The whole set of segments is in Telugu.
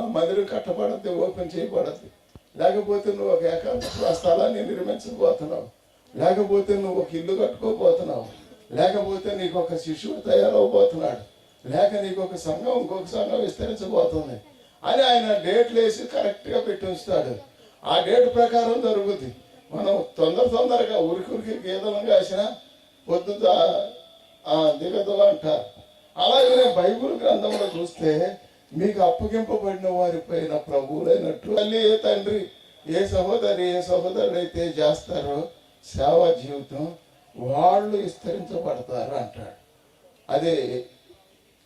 ఆ మందిరం కట్టబడద్దు ఓపెన్ చేయబడద్దు. లేకపోతే నువ్వు ఒక ఏకాంత స్థలాన్ని నిర్మించబోతున్నావు. లేకపోతే నువ్వు ఒక ఇల్లు కట్టుకోబోతున్నావు. లేకపోతే నీకు ఒక శిశువు తయారవబోతున్నాడు. లేక నీకు ఒక సంఘం ఇంకొక సంఘం విస్తరించబోతుంది. అని ఆయన డేట్లు వేసి కరెక్ట్గా పెట్టి ఉంచుతాడు. ఆ డేట్ ప్రకారం జరుగుద్ది. మనం తొందర తొందరగా ఉరికి ఉరికి గీతలం కాసిన పొద్దు దిగదు అంటారు. అలాగే బైబుల్ గ్రంథంలో చూస్తే మీకు అప్పగింపబడిన వారిపైన ప్రభువులైనట్టు. తల్లి ఏ తండ్రి ఏ సహోదరి ఏ సహోదరుడు అయితే చేస్తారో సేవా జీవితం వాళ్ళు విస్తరించబడతారు అంటాడు. అదే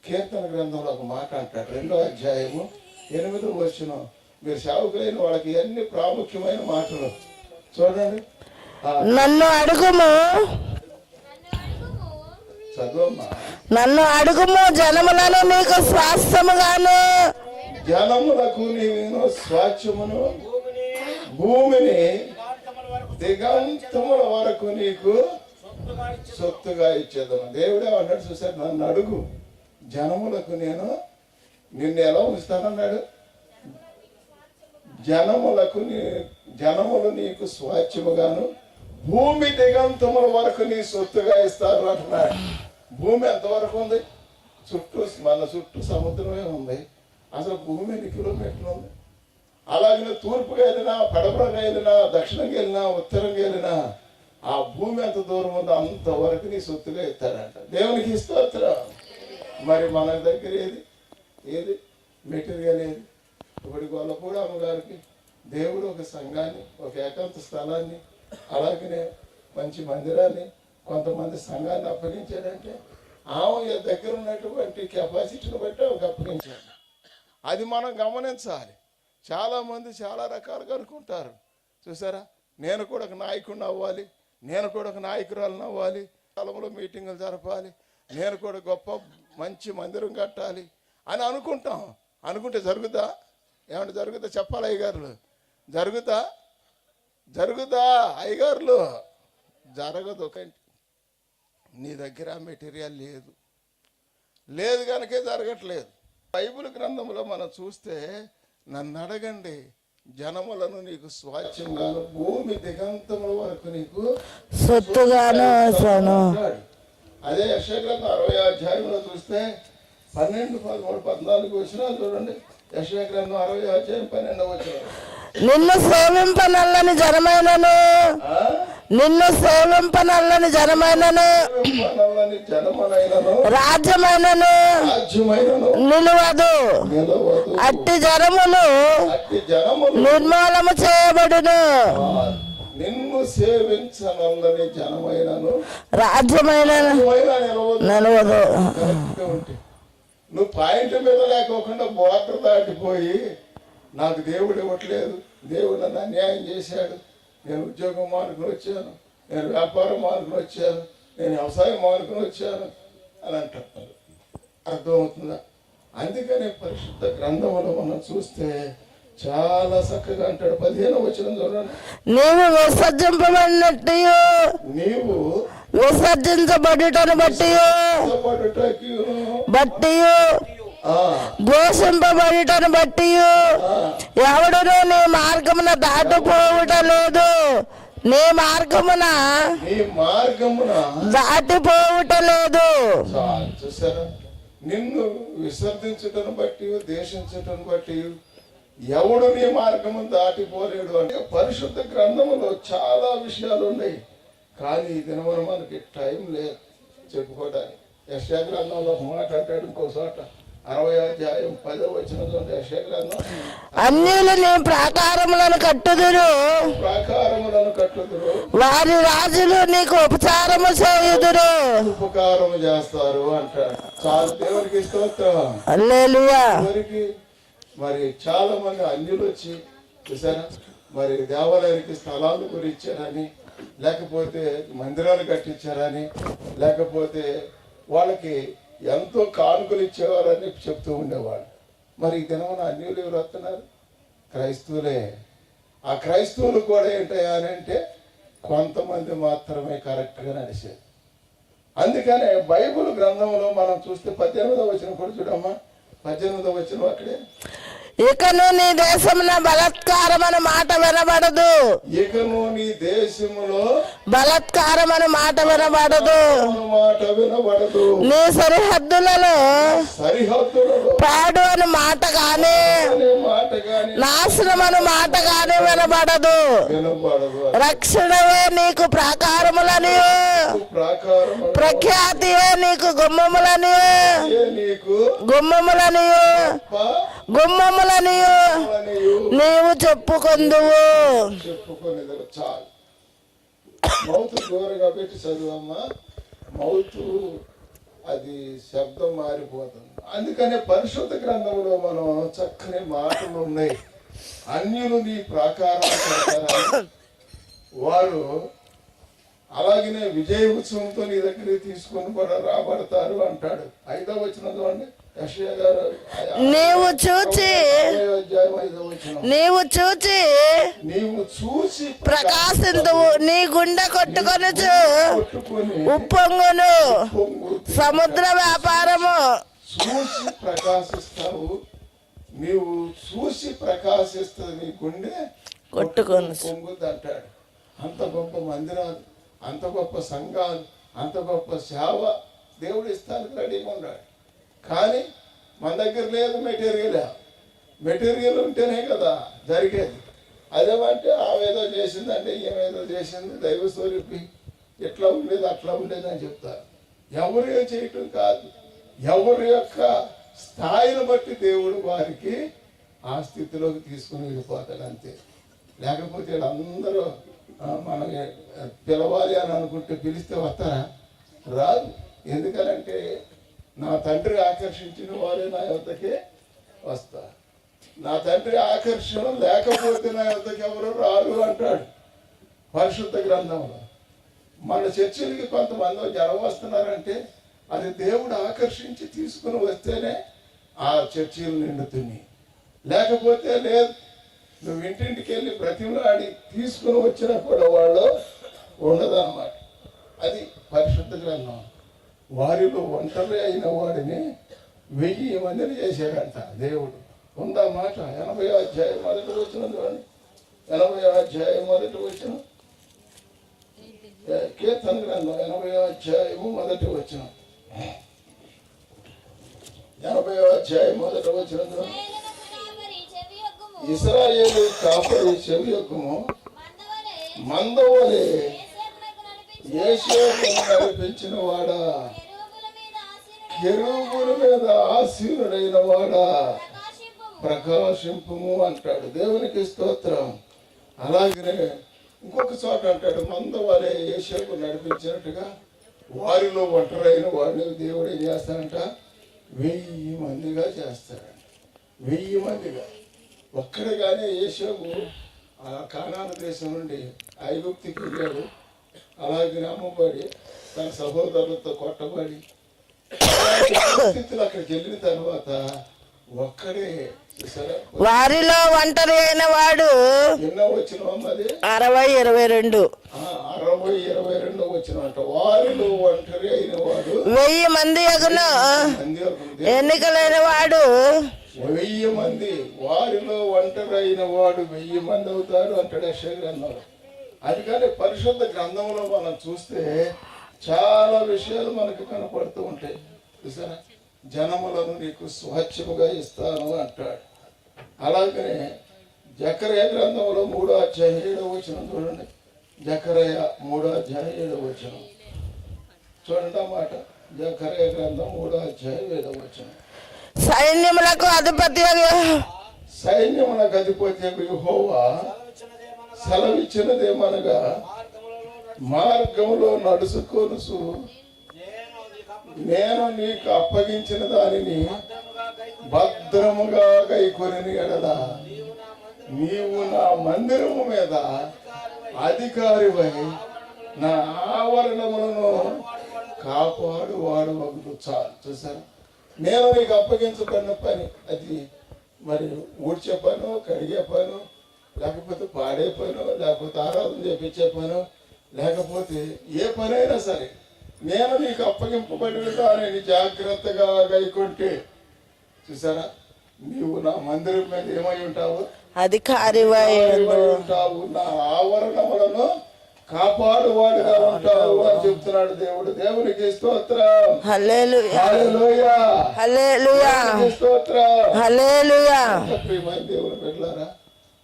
కీర్తన గ్రంథంలో ఒక మాట అంటాడు. రెండో అధ్యాయము ఎనిమిదో వచ్చిన మీరు సేవకులైన వాళ్ళకి ఇవన్నీ ప్రాముఖ్యమైన మాటలు. చూడండి. నన్ను అడుగుము. చదువమ్మా. నన్ను అడుగుము జనములను నీకు స్వాస్థముగాను జనములకు నేను స్వాచ్యమును భూమిని దిగంతముల వరకు నీకు సొత్తుగా ఇచ్చేదను దేవుడే అన్నాడు చూసారు నన్ను అడుగు. జనములకు నేను నిన్ను ఎలా ఉంచుతానన్నాడు? జనములకు నీ జనములు నీకు స్వాచ్ఛముగాను భూమి దిగంతముల వరకు నీ సొత్తుగా ఇస్తారు అంటున్నాడు భూమి ఎంతవరకు ఉంది? చుట్టూ మన చుట్టూ సముద్రమే ఉంది. అసలు భూమి ఎన్ని కిలోమీటర్లు ఉంది? అలాగే తూర్పుగా వెళ్ళినా పడమరగా వెళ్ళినా దక్షిణంకి వెళ్ళినా ఉత్తరంకి వెళ్ళినా ఆ భూమి ఎంత దూరం ఉందో అంతవరకు నీ సొత్తుగా ఇస్తాడంట దేవునికి ఇస్తారు మరి మన దగ్గర ఏది? ఏది? మెటీరియల్ ఏది? ఇప్పుడు గొల్లపూడి అమ్మగారికి దేవుడు ఒక సంఘాన్ని ఒక ఏకాంత స్థలాన్ని అలాగనే మంచి మందిరాన్ని కొంతమంది సంఘాన్ని అప్పగించాడంటే ఆమె దగ్గర ఉన్నటువంటి కెపాసిటీని బట్టి ఆమెకు అప్పగించాడు. అది మనం గమనించాలి. చాలామంది చాలా రకాలుగా అనుకుంటారు. చూసారా? నేను కూడా ఒక నాయకుడిని అవ్వాలి. నేను కూడా ఒక నాయకురాలను అవ్వాలి. స్థలంలో మీటింగులు జరపాలి. నేను కూడా గొప్ప మంచి మందిరం కట్టాలి అని అనుకుంటాం. అనుకుంటే జరుగుతా? ఏమంటే జరుగుతా? చెప్పాలి అయ్యగారులు. జరుగుతా? జరుగుతా అయ్యగారులు. జరగదు ఒకటి నీ దగ్గర మెటీరియల్ లేదు. లేదు కనుకే జరగట్లేదు. బైబిల్ గ్రంథంలో మనం చూస్తే నన్ను అడగండి జనములను నీకు స్వాచ్ఛంగాను భూమి దిగంతముల వరకు నీకు సొత్తుగాను. అదే యశగ్రంథం అరవై అధ్యాయంలో చూస్తే పన్నెండు పదమూడు పద్నాలుగు వచ్చినా చూడండి. యశగ్రంథం అరవై అధ్యాయం పన్నెండు వచ్చిన నిన్ను సేవింపనల్లని జనమైనను. నిన్ను సేవింపనల్లని జనమైనను రాజ్యమైనను నిలువదు. అట్టి జనములు నిర్మూలము చేయబడును. నిన్ను సేవించనల్లని జనమైనను రాజ్యమైన నిలవదు. నువ్వు పాయింట్ మీద లేకోకుండా బోర్డర్ దాటిపోయి నాకు దేవుడు ఇవ్వట్లేదు దేవుడు నన్ను అన్యాయం చేశాడు నేను ఉద్యోగం మానుకుని వచ్చాను. నేను వ్యాపారం మానుకుని వచ్చాను. నేను వ్యవసాయం మానుకుని వచ్చాను అని అంటున్నారు. అర్థమవుతుందా? అందుకనే పరిశుద్ధ గ్రంథంలో మనం చూస్తే చాలా చక్కగా అంటాడు. పదిహేను వచ్చిన చూడండి. నీవు విసర్జింపబడినట్టు. నీవు విసర్జించబడుటను బట్టి బట్టి దోషింపబడుటను బట్టి ఎవడును నీ మార్గమున దాటిపోవుట లేదు నీ మార్గమున మార్గమున దాటిపోవుట లేదు చూసారా నిన్ను విసర్జించటను బట్టి దేశించటను బట్టి ఎవడు నీ మార్గము దాటిపోలేడు అంటే పరిశుద్ధ గ్రంథములో చాలా విషయాలు ఉన్నాయి కానీ ఈ దినమున మనకి టైం లేదు చెప్పుకోవడానికి. యశా గ్రంథంలో మాట అంటాడు ఇంకో చోట. అరవై అధ్యాయం పదో వచ్చిన చోట యశా గ్రంథం అన్యులు నీ ప్రాకారములను కట్టుదురు. ప్రాకారములను కట్టుదురు. వారి రాజులు నీకు ఉపచారము చేయుదురు. ఉపకారం చేస్తారు అంటాడు. చాలు దేవునికి స్తోత్రం. అల్లేలుయా ఎవరికి? మరి చాలా మంది అన్యులు వచ్చి చూసారా మరి దేవాలయానికి స్థలాలు ఇచ్చారని లేకపోతే మందిరాలు కట్టించారని లేకపోతే వాళ్ళకి ఎంతో కానుకలు ఇచ్చేవారని చెప్తూ ఉండేవాళ్ళు. మరి ఈ దినమున అన్యులు ఎవరు వస్తున్నారు? క్రైస్తవులే. ఆ క్రైస్తవులు కూడా ఏంటయ్యా అని అంటే కొంతమంది మాత్రమే కరెక్ట్గా నడిచేది అందుకనే బైబిల్ గ్రంథంలో మనం చూస్తే పద్దెనిమిదవ వచ్చిన కూడా చూడమ్మా. పద్దెనిమిదవ వచ్చిన అక్కడే. ఇకను నీ దేశమున బలత్కారమను మాట వినబడదు. ఇకను నీ దేశములో బలత్కారమను మాట వినబడదు. మాట వినబడదు. నీ సరిహద్దులలో సరిహద్దులలో పాడు అని మాట గాని అనే మాట గాని నాశనమను మాట గాని వినబడదు. రక్షణవే నీకు ప్రాకారములని. ప్రాకారం ప్రఖ్యాతియే నీకు గుమ్మములని. గుమ్మములని. గుమ్మములని నీయు నీవు చెప్పుకొందువు. చాలు మౌతు దూరంగా పెట్టి చదువమ్మా. అది శబ్దం మారిపోతుంది. అందుకనే పరిశుద్ధ గ్రంథంలో మనం చక్కని మాటలు ఉన్నాయి. అన్యులు నీ ప్రాకారం వారు అలాగనే విజయ ఉత్సవంతో నీ దగ్గరికి తీసుకొని కూడా రాబడతారు అంటాడు. ఐదో వచ్చిన చూడండి. నీవు చూచి నీవు చూచి నీవు చూసి ప్రకాశిందువు నీ గుండె కొట్టుకొనుచు కొట్టుకొని ఉప్పొంగును. సముద్ర వ్యాపారము. చూసి ప్రకాశిస్తావు నీవు చూసి ప్రకాశిస్తా నీ గుండె కొట్టుకొని. పొంగుద్దంటాడు అంత గొప్ప మందిరాలు అంత గొప్ప సంఘాలు అంత గొప్ప సేవ దేవుడు ఇస్తానికి రెడీగా ఉన్నాడు. కానీ మన దగ్గర లేదు మెటీరియల్. మెటీరియల్ ఉంటేనే కదా జరిగేది. అదేమంటే ఆమెదో చేసిందంటే ఏమేదో చేసింది దైవ స్వరూపి ఎట్లా ఉండేది అట్లా ఉండేది అని చెప్తారు. ఎవరు చేయటం కాదు. ఎవరి యొక్క స్థాయిని బట్టి దేవుడు వారికి ఆ స్థితిలోకి తీసుకుని వెళ్ళిపోతాడు అంతే. లేకపోతే అందరూ మనం పిలవాలి అని అనుకుంటే పిలిస్తే వస్తారా? రాదు. ఎందుకనంటే నా తండ్రి ఆకర్షించిన వారే నా యొద్దకే వస్తారు. నా తండ్రి ఆకర్షణ లేకపోతే నా యొద్దకు ఎవరు రారు అంటాడు పరిశుద్ధ గ్రంథంలో. మన చర్చిలకి కొంతమంది జనం వస్తున్నారంటే అది దేవుడు ఆకర్షించి తీసుకుని వస్తేనే ఆ చర్చీలు నిండుతున్నాయి లేకపోతే లేదు నువ్వు ఇంటింటికి వెళ్ళి ప్రతిమలాడి తీసుకుని వచ్చినా కూడా వాళ్ళు ఉండదన్నమాట. అది పరిశుద్ధ గ్రంథం. వారిలో ఒంటరి అయిన వాడిని వెయ్యి మందిని చేశాడంట దేవుడు. ఉందా మాట? ఎనభై అధ్యాయం మొదటి వచ్చిన చూడండి. ఎనభై అధ్యాయం మొదటి వచ్చిన కీర్తన గ్రంథం ఎనభై అధ్యాయము మొదటి వచ్చిన ఎనభై అధ్యాయం మొదటి వచ్చిన ఇస్రాయేలు కాపరి చెవి యొక్కము మందవలే నడిపించిన వాడా కెరూబుల మీద ఆశీనుడైన వాడా? ప్రకాశింపము అంటాడు. దేవునికి స్తోత్రం. అలాగనే ఇంకొక చోట అంటాడు మంద వారే ఏషేపు నడిపించినట్టుగా వారిలో ఒంటరైన వాడిని దేవుడు ఏం చేస్తాడంట? వెయ్యి మందిగా చేస్తాడంట. వెయ్యి మందిగా. ఒక్కడిగానే ఏషేపు ఆ కానాన దేశం నుండి ఐగుప్తికి వెళ్ళాడు. అలాగే అమ్మబడి తన సహోదరులతో కొట్టబడి అలాంటి పరిస్థితులు అక్కడికి వెళ్ళిన తర్వాత ఒక్కడే వారిలో ఒంటరి అయిన వాడు అరవై ఇరవై రెండు. అరవై ఇరవై రెండో వచ్చిన వారిలో ఒంటరి అయిన వాడు వెయ్యి మంది ఎగును. ఎన్నికలైన వాడు వెయ్యి మంది. వారిలో ఒంటరి అయిన వాడు వెయ్యి మంది అవుతారు అంటాడు గ్రంథంలో అది కానీ పరిశుద్ధ గ్రంథంలో మనం చూస్తే చాలా విషయాలు మనకు కనపడుతూ ఉంటాయి. చూసారా? జనములను నీకు స్వచ్ఛముగా ఇస్తాను అంటాడు. అలాగనే జకరయ గ్రంథంలో మూడో అధ్యాయం ఏడో వచ్చిన చూడండి. జకరయ మూడో అధ్యాయం ఏడో వచ్చిన చూడండి ఆ మాట. జకరయ గ్రంథం మూడో అధ్యాయం ఏడో వచ్చిన సైన్యములకు అధిపతి సైన్యమునకు అధిపతి యెహోవా సెలవిచ్చినదేమనగా మార్గంలో నడుచుకొనుసు నేను నీకు అప్పగించిన దానిని భద్రముగా కైకొని ఎడల. నీవు నా మందిరము మీద అధికారివై నా ఆవరణములను కాపాడు వాడు ఒకటి చాలు చూసారా నేను నీకు అప్పగించబడిన పని అది. మరి ఊడ్చే పను కడిగే పను లేకపోతే పాడే పను లేకపోతే ఆరాధన చేపించే పను లేకపోతే ఏ పనైనా సరే నేను నీకు అప్పగింపబడిన దానిని జాగ్రత్తగా గైకుంటే చూసారా? నీవు నా మందిరం మీద ఏమై ఉంటావు? అధికారివై ఏమై ఉంటావు. నా ఆవరణములను కాపాడువాడుగా ఉంటావు అని చెప్తున్నాడు దేవుడు. దేవునికి స్తోత్రం. స్తోత్రం. ప్రియమైన దేవుని బిడ్డలారా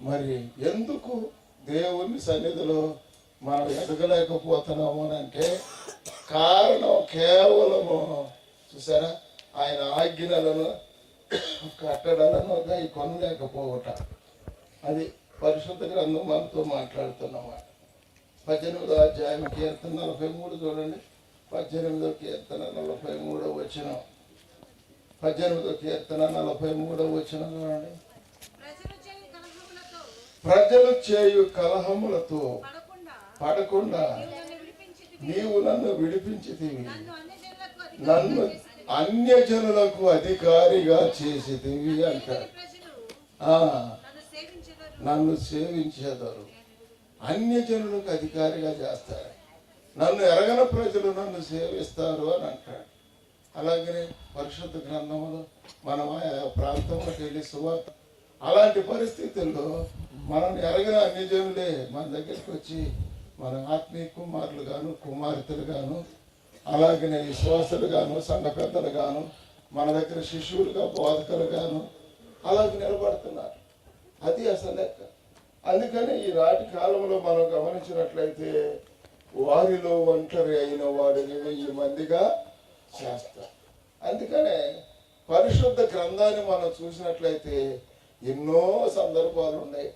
మరి ఎందుకు దేవుని సన్నిధిలో మనం ఎదగలేకపోతున్నాము అని అంటే కారణం కేవలము చూసారా? ఆయన ఆజ్ఞలను కట్టడాలను ఈ కొనలేకపోవట. అది పరిశుద్ధ గ్రంథం మనతో మాట్లాడుతున్నమాట. పద్దెనిమిదో అధ్యాయం కీర్తన నలభై మూడు చూడండి. పద్దెనిమిదో కీర్తన నలభై మూడో వచ్చిన పద్దెనిమిదో కీర్తన నలభై మూడో వచ్చిన చూడండి. ప్రజలు చేయు కలహములతో పడకుండా పడకుండా నన్ను విడిపించి నీవు నన్ను విడిపించితివి. నన్ను అన్ని జనులకు అన్యజనులకు అధికారిగా ప్రజలు ఆ, నన్ను సేవించేదారు. అన్యజనులకు అధికారిగా చేస్తారు. నన్ను ఎరగని ప్రజలు నన్ను సేవిస్తారు అని అంటాడు అలాగనే పరిశుద్ధ గ్రంథములో మనం ఆయా ప్రాంతంలోకి వెళ్ళి సువార్త అలాంటి పరిస్థితుల్లో మనం ఎరగిన అన్యజనులే మన దగ్గరికి వచ్చి మన ఆత్మీయ కుమారులు గాను కుమార్తెలు గాను అలాగనే విశ్వాసులు గాను సంఘ పెద్దలు గాను మన దగ్గర శిష్యులుగా బోధకులు గాను అలాగే నిలబడుతున్నారు. అది అసలు లెక్క. అందుకని ఈ నాటి కాలంలో మనం గమనించినట్లయితే వారిలో ఒంటరి అయిన వాడిని వెయ్యి మందిగా చేస్తారు. అందుకనే పరిశుద్ధ గ్రంథాన్ని మనం చూసినట్లయితే ఎన్నో సందర్భాలు ఉన్నాయి.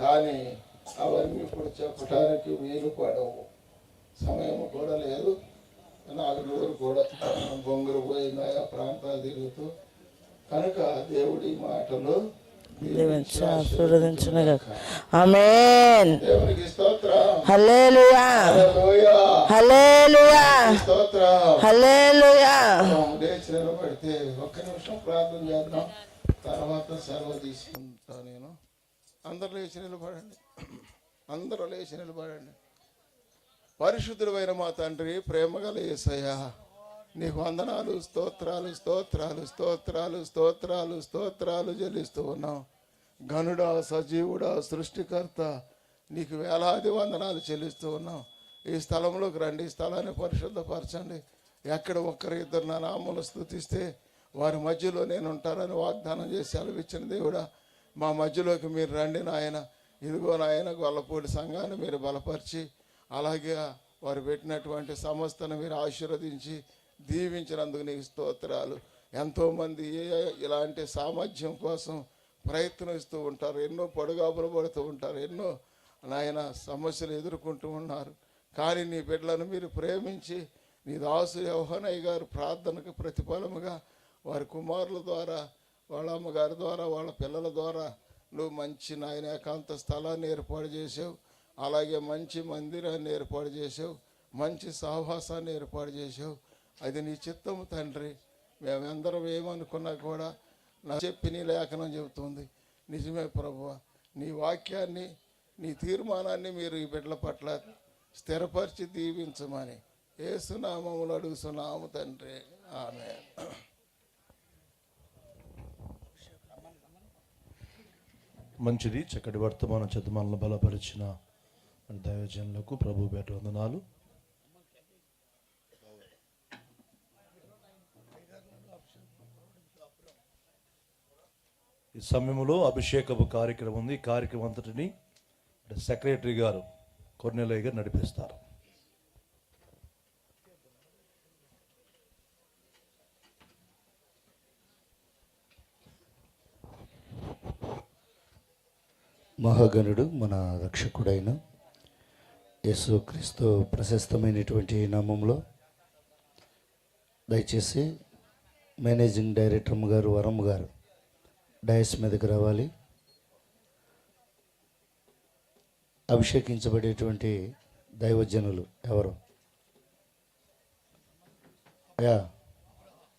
కానీ అవన్నీ ఇప్పుడు చెప్పడానికి వీలు పడవు. సమయం కూడా లేదు. నాకు నూరు కూడా బొంగురు పోయిన ఆయా ప్రాంతాలు తిరుగుతూ కనుక దేవుడి మాటలు దేవునికి స్తోత్రం. స్తోత్రం. లేచి నిలబడితే ఒక్క నిమిషం ప్రార్థన చేద్దాం. తర్వాత సెలవు తీసుకుంటా నేను. అందరు లేచి నిలబడండి. అందరూ లేచి నిలబడండి. పరిశుద్ధుడైన మా తండ్రి ప్రేమగల ఏసయ్యా నీకు వందనాలు స్తోత్రాలు స్తోత్రాలు స్తోత్రాలు స్తోత్రాలు స్తోత్రాలు చెల్లిస్తూ ఉన్నాం. గనుడా సజీవుడా సృష్టికర్త నీకు వేలాది వందనాలు చెల్లిస్తూ ఉన్నాం. ఈ స్థలంలోకి రండి ఈ స్థలాన్ని పరిశుద్ధపరచండి. ఎక్కడ ఒక్కరిద్దరు నా నామలు స్థుతిస్తే వారి మధ్యలో నేను ఉంటానని వాగ్దానం చేసి సెలవిచ్చిన దేవుడా మా మధ్యలోకి మీరు రండి నాయన. ఇదిగో నాయన గొల్లపూడి సంఘాన్ని మీరు బలపరిచి అలాగే వారు పెట్టినటువంటి సంస్థను మీరు ఆశీర్వదించి దీవించినందుకు నీకు స్తోత్రాలు. ఎంతోమంది ఏ- ఇలాంటి సామర్థ్యం కోసం ప్రయత్నిస్తూ ఉంటారు ఎన్నో పడుగాపులు పడుతూ ఉంటారు ఎన్నో నాయన సమస్యలు ఎదుర్కొంటూ ఉన్నారు. కానీ నీ బిడ్డలను మీరు ప్రేమించి నీ దాసు యోహనయ్య గారు ప్రార్థనకు ప్రతిఫలముగా వారి కుమారుల ద్వారా వాళ్ళ అమ్మగారి ద్వారా వాళ్ళ పిల్లల ద్వారా నువ్వు మంచి నాయన ఏకాంత స్థలాన్ని ఏర్పాటు చేసావు. అలాగే మంచి మందిరాన్ని ఏర్పాటు చేసావు. మంచి సహవాసాన్ని ఏర్పాటు చేసావు. అది నీ చిత్తము తండ్రి. మేమందరం ఏమనుకున్నా కూడా నా చెప్పి నీ లేఖనం చెబుతుంది. నిజమే ప్రభువ నీ వాక్యాన్ని నీ తీర్మానాన్ని మీరు ఈ బిడ్డల పట్ల స్థిరపరిచి దీవించమని ఏసునామములు అడుగుతున్నాము తండ్రి. ఆమె మంచిది చక్కటి వర్తమాన చేత బలపరిచిన మన దైవజనులకు ప్రభు పేట వందనాలు. ఈ సమయంలో అభిషేకపు కార్యక్రమం ఉంది. ఈ కార్యక్రమం అంతటిని సెక్రటరీ గారు కొన్నెలయ్య గారు నడిపిస్తారు. మహాగణుడు మన రక్షకుడైన యేసుక్రీస్తు ప్రశస్తమైనటువంటి నామంలో దయచేసి మేనేజింగ్ డైరెక్టర్ గారు వరమ్మ గారు డయస్ మీదకి రావాలి. అభిషేకించబడేటువంటి దైవజనులు ఎవరు? యా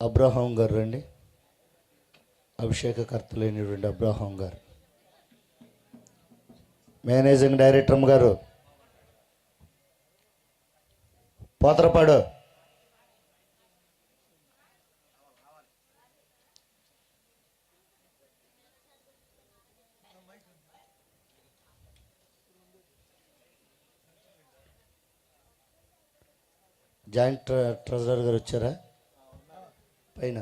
అబ్రాహాం గారు రండి. అభిషేకకర్తలైనటువంటి అబ్రాహాం గారు. మేనేజింగ్ డైరెక్టర్ గారు పోతరపాడు. జాయింట్ ట్రెజరర్ గారు వచ్చారా? పైన.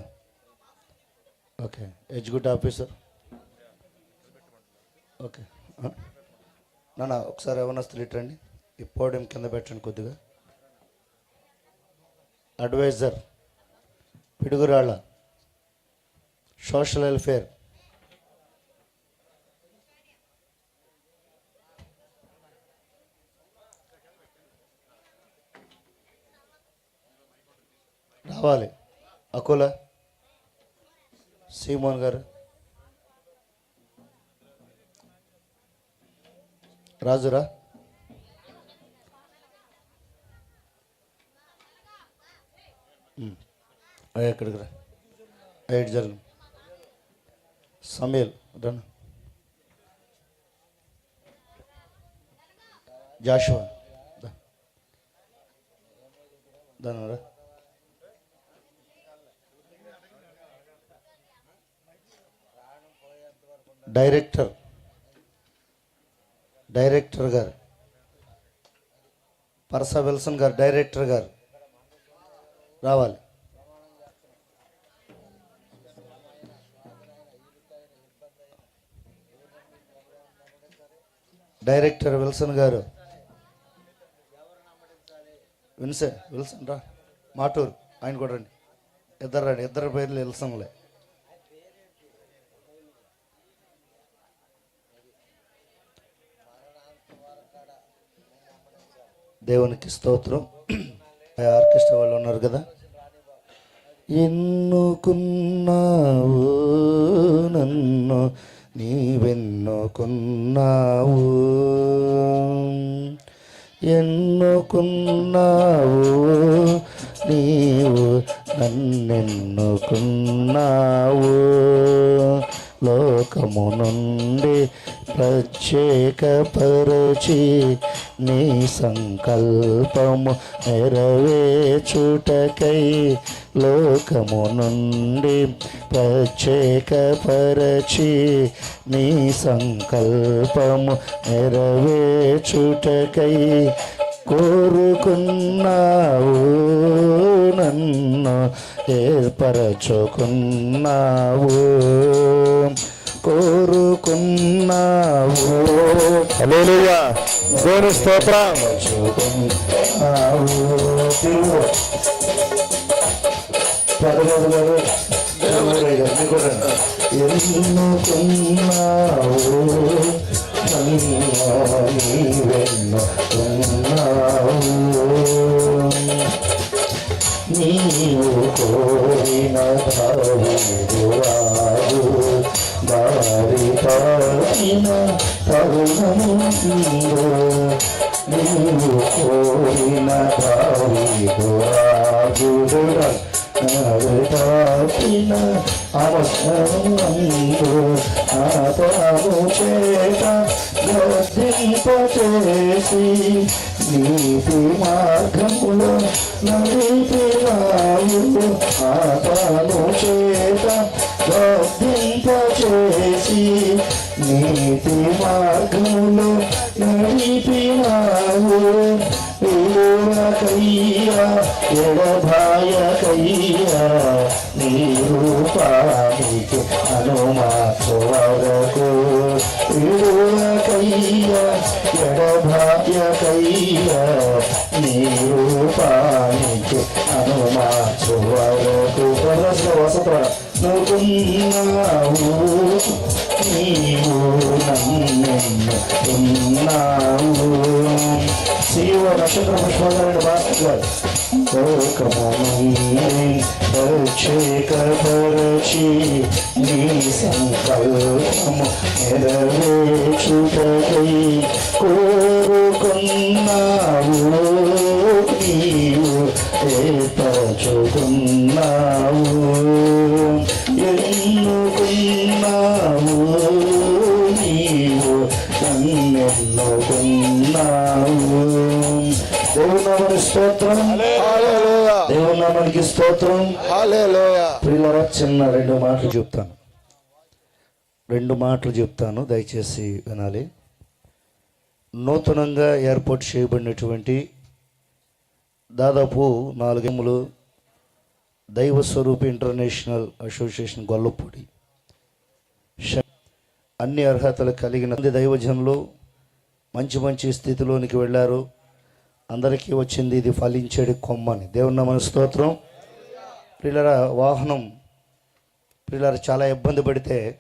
ఓకే. Executive officer. ఓకే. నాన్న ఒకసారి యవనస్తులు ఇట్రండి ఈ పోడియం కింద పెట్టండి కొద్దిగా. అడ్వైజర్ పిడుగురాళ్ళ సోషల్ వెల్ఫేర్ రావాలి. అకుల సీమోన్ గారు. రాజురా. ఎక్కడికి రా. ఎయిట్ జరుగు. సమీల్ రన్. జాషువా. దా. దానరా డైరెక్టర్. డైరెక్టర్ గారు పరస విల్సన్ గారు డైరెక్టర్ గారు రావాలి. డైరెక్టర్ విల్సన్ గారు విన్సే విల్సన్ రా మాటూరు ఆయన కూడా రండి. ఇద్దరు రండి ఇద్దరు పేర్లు విల్సన్లే. దేవునికి స్తోత్రం. ఆర్కెస్ట్రా వాళ్ళు ఉన్నారు కదా. ఎన్నుకున్నావు నన్ను నీవెన్నుకున్నావు? ఎన్నుకున్నావు నీవు నన్నెన్నుకున్నావు? లోకము నుండి ప్రత్యేకపరచి నీ సంకల్పము నెరవేర్చుటకై లోకము నుండి ప్రత్యేకపరచి నీ సంకల్పము నెరవేర్చుటకై కోరుకున్నావు నన్ను ఏర్పరచుకున్నావు. కోరుకున్నావు. దేవుని స్తోత్రం. పదకొండు గారు దేవుడయ్య గారు మీకు కూడా ఎన్నుకున్నావు నీవెన్నుకున్నావు నీవు కోరిన దావిదురాదు దారి పాటిన తరుణము నీవు కోరిన దావిదురాదు దారి పాటిన అవసరము ఆతము చేత గర్జింపచేసి నీతి మార్గములో నడిపినావు ఆతను చేత గర్జింపచేసి నీతి మార్గములో కయ్యా ఎడభాయకయ్యా నీ రూపానికి అనుమాసు వరకు కయ్యా ఎడభాయకయ్యా నీ రూపానికి అనుమాసు వరకు ప్రదర్శన వసత నువ్వున్నావు నీవు నన్నున్నావు శివ నక్షత్ర పుష్పగారి భాస్కర్ గారు నీ సంకల్పము నెరవేర్చుటకై కోరుకున్నావు నీవు ఏర్పరచుకున్నావు స్తోత్రం. ప్రియులరా చిన్న రెండు మాటలు చెప్తాను. రెండు మాటలు చెప్తాను దయచేసి వినాలి. నూతనంగా ఏర్పాటు చేయబడినటువంటి దాదాపు నాలుగేములు దైవ స్వరూప ఇంటర్నేషనల్ అసోసియేషన్ గొల్లపూడి. అన్ని అర్హతలు కలిగిన దైవజనులు మంచి మంచి స్థితిలోనికి వెళ్ళారు. అందరికీ వచ్చింది ఇది ఫలించేది కొమ్మని. దేవుని మన స్తోత్రం. పిల్లల వాహనం పిల్లలు చాలా ఇబ్బంది పడితే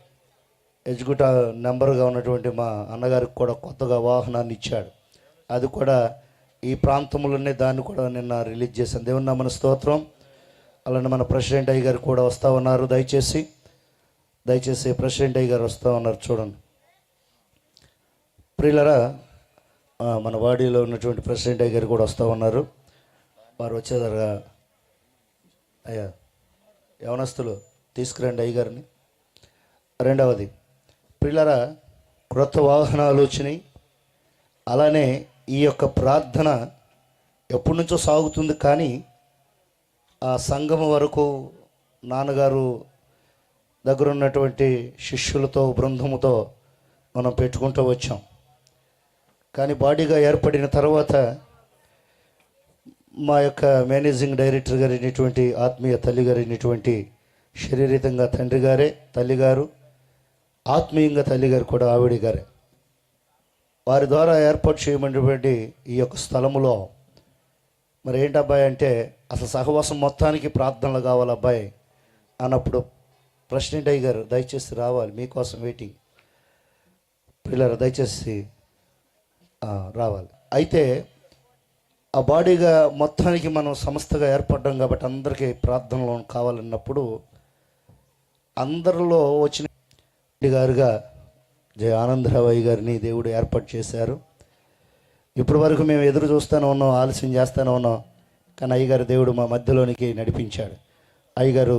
ఎజ్గుట నెంబర్గా ఉన్నటువంటి మా అన్నగారికి కూడా కొత్తగా వాహనాన్ని ఇచ్చాడు. అది కూడా ఈ ప్రాంతంలోనే దాన్ని కూడా నిన్న రిలీజ్ చేశాను. దేవుని మన స్తోత్రం. అలానే మన ప్రెసిడెంట్ అయ్య గారు కూడా వస్తూ ఉన్నారు. దయచేసి దయచేసి ప్రెసిడెంట్ అయ్య గారు వస్తూ ఉన్నారు చూడండి. ప్రియులరా మన వాడీలో ఉన్నటువంటి ప్రెసిడెంట్ అయ్య గారు కూడా వస్తూ ఉన్నారు. వారు వచ్చేదారుగా అయ్యా యవనస్తులు తీసుకురండి అయ్యగారిని. రెండవది పిల్లరా క్రొత్త వాహనాలు వచ్చినాయి. అలానే ఈ యొక్క ప్రార్థన ఎప్పటి నుంచో సాగుతుంది కానీ ఆ సంఘం వరకు నాన్నగారు దగ్గర ఉన్నటువంటి శిష్యులతో బృందముతో మనం పెట్టుకుంటూ వచ్చాం. కానీ బాడీగా ఏర్పడిన తర్వాత మా యొక్క మేనేజింగ్ డైరెక్టర్ గారు అయినటువంటి ఆత్మీయ తల్లి గారు అయినటువంటి శరీరితంగా తండ్రి గారే తల్లిగారు ఆత్మీయంగా తల్లి గారు కూడా ఆవిడ గారే. వారి ద్వారా ఏర్పాటు చేయబడినటువంటి ఈ యొక్క స్థలములో మరి ఏంటి అబ్బాయి అంటే అసలు సహవాసం మొత్తానికి ప్రార్థనలు కావాలి అబ్బాయి అన్నప్పుడు ప్రెసిడెంట్ అయ్య గారు దయచేసి రావాలి మీకోసం వెయిటింగ్. పిల్లలు దయచేసి రావాలి. అయితే ఆ బాడీగా మొత్తానికి మనం సంస్థగా ఏర్పడ్డాం కాబట్టి అందరికీ ప్రార్థనలు కావాలన్నప్పుడు అందరిలో వచ్చిన గారుగా జయ ఆనందరావయ్య గారిని దేవుడు ఏర్పాటు చేశారు. ఇప్పటి వరకు మేము ఎదురు చూస్తూనే ఉన్నాం ఆలస్యం చేస్తూనే ఉన్నాం కానీ అయ్యగారు దేవుడు మా మధ్యలోనికి నడిపించాడు. అయ్యగారు